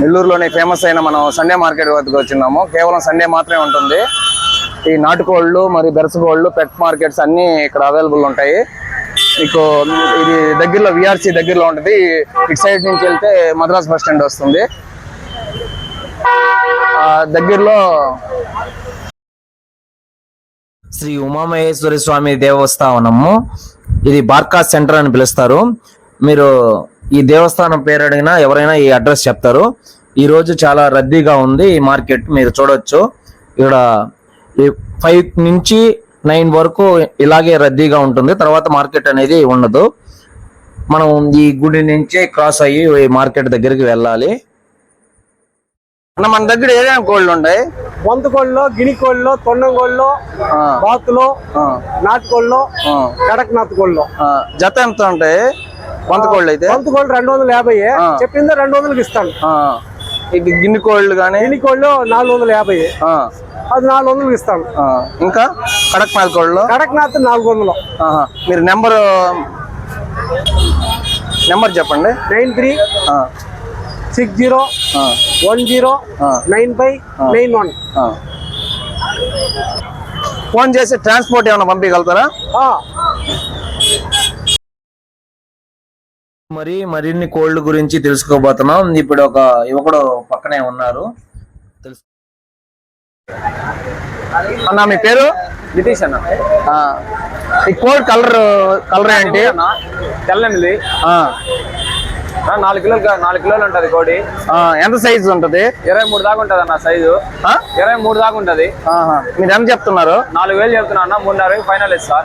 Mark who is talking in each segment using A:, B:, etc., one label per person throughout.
A: నెల్లూరులోనే famous అయిన మనం Sunday market వద్దకు వచ్చినాము. కేవలం సండే మాత్రమే ఉంటుంది. ఈ నాటుకోళ్ళు మరి బెరసగోళ్ళు పెట్ మార్కెట్స్ అన్నీ ఇక్కడ అవైలబుల్ ఉంటాయి. మీకు ఇది దగ్గరలో విఆర్సీ దగ్గరలో ఉంటుంది. ఇటు సైడ్ నుంచి వెళ్తే మద్రాస్ బస్ స్టాండ్ వస్తుంది. దగ్గరలో శ్రీ ఉమామహేశ్వరి స్వామి దేవస్థానము. ఇది బార్కా సెంటర్ అని పిలుస్తారు. మీరు ఈ దేవస్థానం పేరు అడిగినా ఎవరైనా ఈ అడ్రస్ చెప్తారు. ఈ రోజు చాలా రద్దీగా ఉంది ఈ మార్కెట్ మీరు చూడొచ్చు. ఇక్కడ ఫైవ్ నుంచి నైన్ వరకు ఇలాగే రద్దీగా ఉంటుంది. తర్వాత మార్కెట్ అనేది ఉండదు. మనం ఈ గుడి నుంచే క్రాస్ అయ్యి ఈ మార్కెట్ దగ్గరికి వెళ్ళాలి. మన దగ్గర ఏమేమి కోళ్ళు ఉంటాయి
B: వంత కోళ్ళు గిని కోళ్ళు తొండం కోళ్ళు బాతులు నాటుకోళ్ళు
A: ఆ.
B: కడక్ నాటు కోళ్ళు.
A: జత ఎంత ఉంటాయి? వంత కోళ్ళు అయితే?
B: వంత కోళ్ళు రెండు వందల యాభై. చెప్పిందే రెండు వందలకి ఇస్తాను.
A: ఇది గిన్నె కోళ్ళు కానీ
B: గిని కోళ్ళు నాలుగు వందల యాభై. అది నాలుగు వందలకి ఇస్తాను.
A: ఇంకా? కడక్ మాది కోళ్ళు?
B: కడక్ నాథ్ నాలుగు వందలు.
A: మీరు నెంబర్ నెంబర్ చెప్పండి.
B: Nine three six zero one zero. Nine five nine one.
A: Phone చేసి ట్రాన్స్పోర్ట్ ఏమైనా పంపించగలుగుతారా? మరి మరిన్ని కోళ్ళు గురించి తెలుసుకోబోతున్నాం. ఇప్పుడు ఒక యువకుడు పక్కనే ఉన్నారు. తెలుసు. అన్న మీ పేరు?
C: నితీష్ అన్న.
A: ఈ కోల్డ్ కలర్ కలర్ ఏంటి ఆ,
C: నాలుగు కిలోలు నాలుగు కిలోలు ఉంటది కోడి.
A: ఆ, ఎంత సైజ్ ఉంటది?
C: ఇరవై మూడు దాకా ఉంటది అన్న సైజు? ఇరవై మూడు దాకా ఉంటది.
A: మీరు ఎంత చెప్తున్నారు?
C: నాలుగు వేలు చెప్తున్నా అన్న మూడున్నర ఫైనల్ ఇస్తా.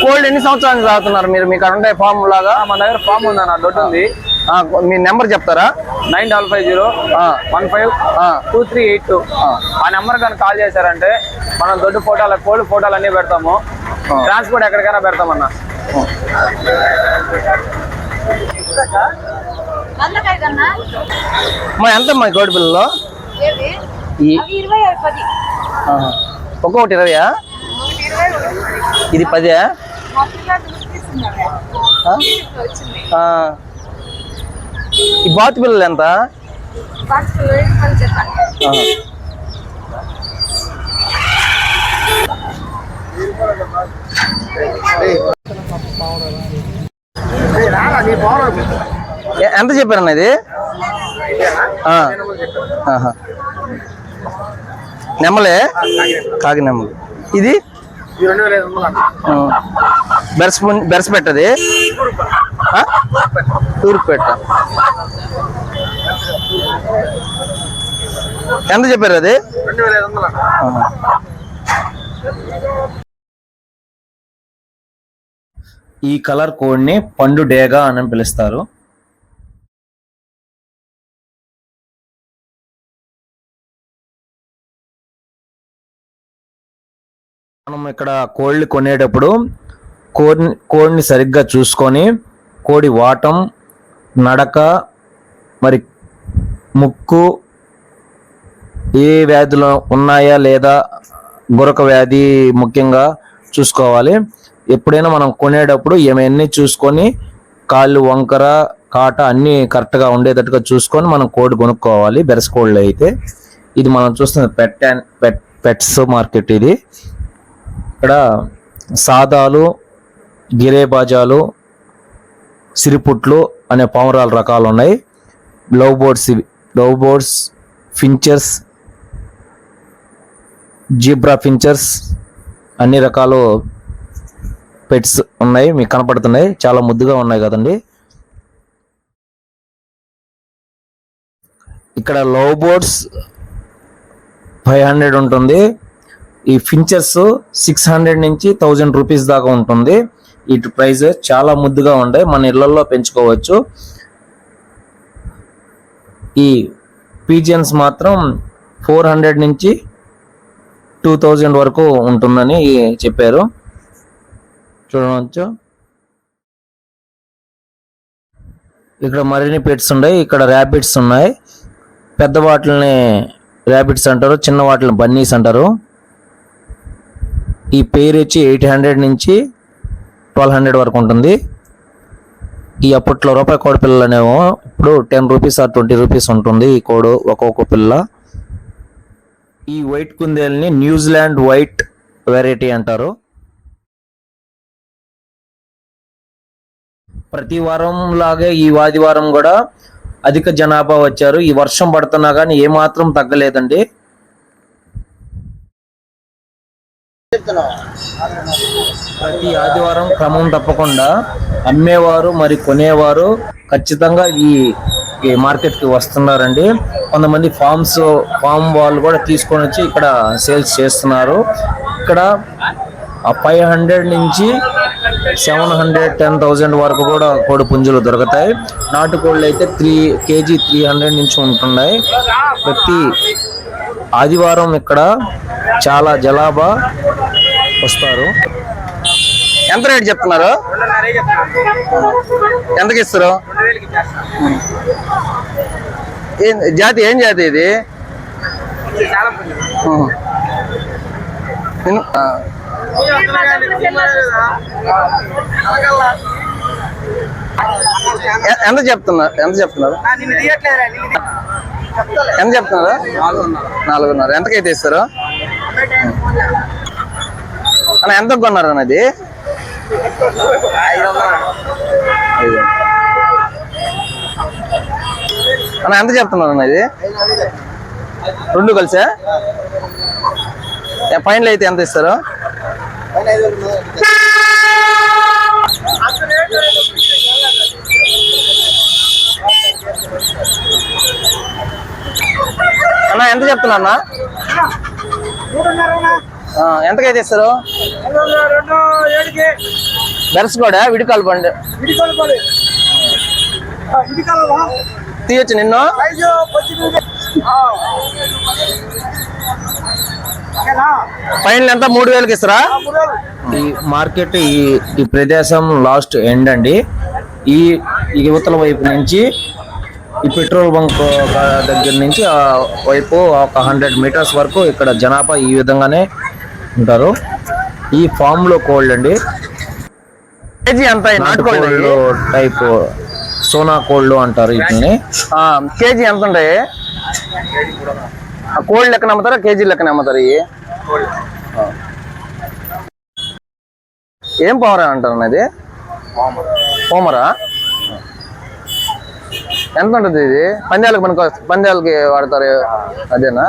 A: కోల్డ్ ఎన్ని సంవత్సరాలు తాగుతున్నారు మీరు? మీకు ఉండే ఫామ్ లాగా?
C: మన దగ్గర ఫామ్ ఉంది అన్న దొడ్డు ఉంది.
A: ఆ, మీ నెంబర్ చెప్తారా?
C: నైన్ డబల్ ఫైవ్ జీరో
A: ఆ.
C: వన్ ఫైవ్
A: ఆ.
C: Two three eight two. ఆ. నెంబర్ కానీ కాల్ చేశారంటే మనం దొడ్డు ఫోటోలు కోడి ఫోటోలు అన్ని పెడతాము ట్రాన్స్పోర్ట్ ఎక్కడికైనా పెడతామన్నా.
A: మా ఎంత మా కోడి పిల్లలు. ఒక్కొక్కటి ఇరవయా
D: ఒకటి ఇరవై ఒకటి పది.
A: ఇది పదే. ఈ బాతు పిల్లలు ఎంత? ఎంత చెప్పారన్న ఇది. నెమ్మలే కాకి నెమ్మలు ఇది. బెరస్ పున్- బెరస్ పెట్టది? తూర్పు పెట్ట ఎంత చెప్పారు అది. ఈ కలర్ కోడ్ని పండు డేగా అని పిలుస్తారు. మనం ఇక్కడ కోళ్ళు కొనేటప్పుడు కోడిని కోడిని సరిగ్గా చూసుకొని కోడి వాటం నడక మరి ముక్కు ఏ వ్యాధులు ఉన్నాయా లేదా గురక వ్యాధి ముఖ్యంగా చూసుకోవాలి. ఎప్పుడైనా మనం కొనేటప్పుడు ఏమన్నీ చూసుకొని కాళ్ళు వంకర కాట అన్నీ కరెక్ట్గా ఉండేటట్టుగా చూసుకొని మనం కోడి కొనుక్కోవాలి. బెరస కోళ్ళు అయితే. ఇది మనం చూస్తున్న pet and pet pets market ఇది. ఇక్కడ సాదాలు గిరేబాజాలు సిరిపుట్లు అనే పావురాల రకాలు ఉన్నాయి. లవ్ బోర్డ్స్ ఇవి. Love birds finches zebra finches అన్ని రకాలు పెట్స్ ఉన్నాయి మీకు కనపడుతున్నాయి. చాలా ముద్దుగా ఉన్నాయి కదండి. ఇక్కడ లవ్ బోర్డ్స్ ఫైవ్ హండ్రెడ్ ఉంటుంది. ఈ ఫించర్స్ సిక్స్ హండ్రెడ్ నుంచి థౌజండ్ రూపీస్ దాకా ఉంటుంది. వీటి ప్రైస్ చాలా ముద్దుగా ఉంటాయి. మన ఇళ్ళలో పెంచుకోవచ్చు. ఈ పీజియన్స్ మాత్రం ఫోర్ హండ్రెడ్ నుంచి టూ థౌజండ్ వరకు ఉంటుందని చెప్పారు. చూడవచ్చు. ఇక్కడ మరిన్ని పెట్స్ ఉన్నాయి. ఇక్కడ ర్యాబిట్స్ ఉన్నాయి. పెద్ద వాటిని ర్యాబిట్స్ అంటారు. చిన్న వాటిని బన్నీస్ అంటారు. ఈ పేరు వచ్చి ఎయిట్ హండ్రెడ్ నుంచి ట్వెల్వ్ హండ్రెడ్ వరకు ఉంటుంది. ఈ అప్పట్లో రూపాయి కోడి పిల్లలు అనేమో ఇప్పుడు ten rupees or twenty rupees ఉంటుంది ఈ కోడు ఒక్కొక్క పిల్ల. ఈ వైట్ కుందేల్ని న్యూజిలాండ్ వైట్ వెరైటీ అంటారు. ప్రతి వారం లాగే ఈ ఆదివారం కూడా అధిక జనాభా వచ్చారు. ఈ వర్షం పడుతున్నా కానీ ఏమాత్రం తగ్గలేదండి. ప్రతి ఆదివారం క్రమం తప్పకుండా అమ్మేవారు మరి కొనేవారు ఖచ్చితంగా ఈ ఈ మార్కెట్కి వస్తున్నారండి. కొంతమంది ఫార్మ్స్ ఫామ్ వాళ్ళు కూడా తీసుకొని వచ్చి ఇక్కడ సేల్స్ చేస్తున్నారు. ఇక్కడ ఫైవ్ హండ్రెడ్ నుంచి సెవెన్ హండ్రెడ్ టెన్ థౌజండ్ వరకు కూడా కోడి పుంజులు దొరుకుతాయి. నాటుకోళ్ళు అయితే త్రీ కేజీ త్రీ హండ్రెడ్ నుంచి ఉంటున్నాయి. ప్రతి ఆదివారం ఇక్కడ చాలా జలాభా వస్తారు.
C: ఎంత రేట్ చెప్తున్నారు? ఎంతకి ఇస్తారు? ఏం జాతి ఏం జాతి ఇది? ఎంత చెప్తున్నారు ఎంత చెప్తున్నారు? ఎంత చెప్తున్నారు? నాలుగున్నర. ఎంతకైతే ఇస్తారు? అన్న ఎంత కొన్నారు అన్నది అది? అన్న ఎంత చెప్తున్నారు అన్న ఇది? రెండు కలిసా? ఫైనల్ అయితే ఎంత ఇస్తారు? అన్న ఎంత చెప్తున్నా అన్న? ఎంతకైతే ఇస్తారు?
B: రెండు ఏడుకి
C: బెరస్ కూడా తీయొచ్చు నిన్ను. ఫైనల్ ఎంత? మూడు వేలకి ఇస్తారా?
A: ఈ మార్కెట్ ఈ ఈ ప్రదేశం లాస్ట్ ఎండ్ అండి. ఈ ఈ యువతల వైపు నుంచి ఈ పెట్రోల్ బంక్ దగ్గర నుంచి ఆ వైపు ఒక హండ్రెడ్ మీటర్స్ వరకు ఇక్కడ జనాభా ఈ విధంగానే ఉంటారు. ఈ ఫామ్లో కోల్డ్ అండి.
C: కేజీ ఎంత నాటుకోళ్ళు
A: టైప్ సోనా కోళ్ళు అంటారు వీటిని.
C: ఆ, కేజీ ఎంత ఉంటాయి? ఆ, కోళ్ళు లెక్కన అమ్ముతారా? కేజీ లెక్కన అమ్ముతారు ఇవి. ఏం పవర్ అంటారు అన్నది పోమరా? ఎంత ఉంటుంది ఇది? పందాలకు మనకు పందాలకి వాడతారు అదేనా?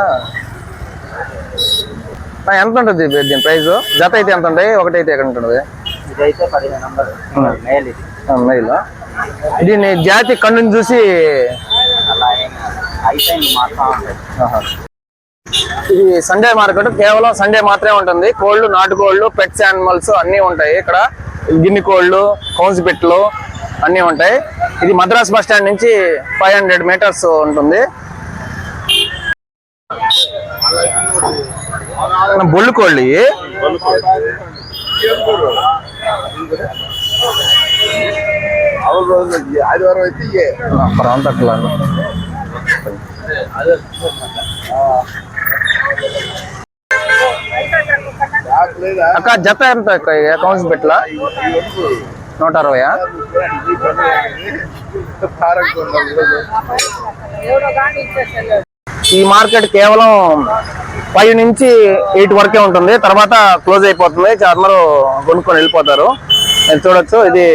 C: ఎంత ఉంటుంది దీని ప్రైస్? జత అయితే ఎంత ఉంటాయి? ఒకటైతే ఎక్కడ ఉంటుంది?
E: మైలా
C: దీన్ని జాతి కన్నుని చూసి. ఇది సండే మార్కెట్ కేవలం సండే మాత్రమే ఉంటుంది. కోళ్ళు నాటుకోళ్ళు పెట్స్ యానిమల్స్ అన్నీ ఉంటాయి ఇక్కడ. గిన్నె కోళ్ళు కౌన్స్ అన్నీ ఉంటాయి. ఇది మద్రాస్ బస్ స్టాండ్ నుంచి ఫైవ్ హండ్రెడ్ మీటర్స్ ఉంటుంది. బొల్లు కోళ్ళి. ఆదివారం అయితే ప్రాంత అక్క? జత ఎంత అకౌంట్స్ పెట్ల నూట అరవయా? ఈ మార్కెట్ కేవలం ఫైవ్ నుంచి ఎయిట్ వరకే ఉంటుంది. తర్వాత క్లోజ్ అయిపోతుంది. చాలా అందరూ కొనుక్కొని వెళ్ళిపోతారు. మీరు చూడొచ్చు. ఇది